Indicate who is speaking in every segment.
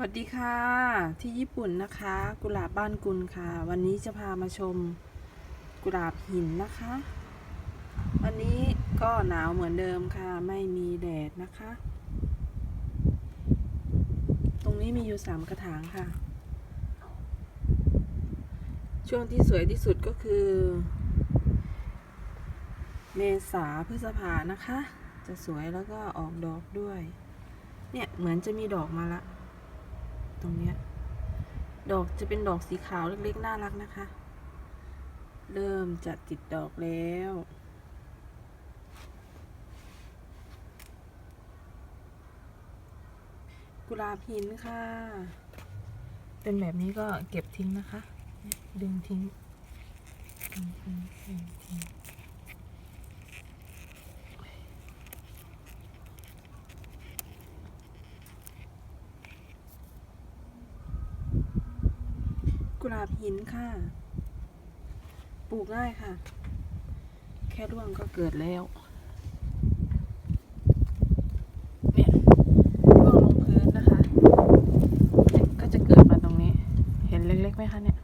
Speaker 1: สวัสดีค่ะ ที่ญี่ปุ่นนะคะ กุหลาบบ้านกุลค่ะ วันนี้จะพามาชมกุหลาบหินนะคะ วันนี้ก็หนาวเหมือนเดิมค่ะ ไม่มีแดดนะคะ ตรงนี้มีอยู่สามกระถางค่ะ ช่วงที่สวยที่สุดก็คือ เมษาพฤษภานะคะ จะสวยแล้วก็ออกดอกด้วย เนี่ยเหมือนจะมีดอกมาละ ตรงเนี้ย ดอกจะเป็นดอกสีขาวเล็กๆ น่ารักนะคะ เริ่มจะติดดอกแล้วกุหลาบหินค่ะ เป็นแบบนี้ก็เก็บทิ้งนะคะ ดึงทิ้งดึงทิ้งดึงทิ้ง กุหลาบหินค่ะ ปลูกง่ายค่ะ แค่ร่วงก็เกิดแล้ว เนี่ยร่วงลงพื้นนะคะ ก็จะเกิดมาตรงนี้ เห็นเล็กๆไหมคะเนี่ย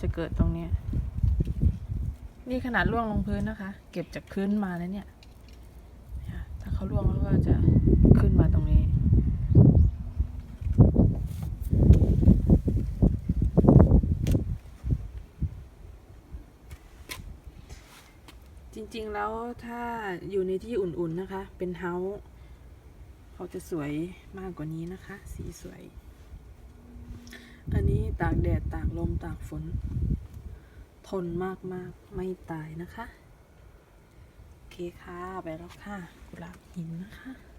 Speaker 1: จะเกิดตรงเนี้ย นี่ขนาดร่วงลงพื้นนะคะ เก็บจากพื้นมาแล้วเนี่ยเนี่ยถ้าเขาร่วงแล้วก็จะขึ้นมาตรงนี้ ริง ๆ แล้วถ้าอยู่ในที่อุ่น ๆ นะคะ เป็นเฮาส์เขาจะสวยมากกว่านี้นะคะ สีสวย อันนี้ตากแดด ตากลม ตากฝน ทนมากๆ ไม่ตายนะคะ โอเคค่ะ ไปแล้วค่ะกุหลาบหินนะคะ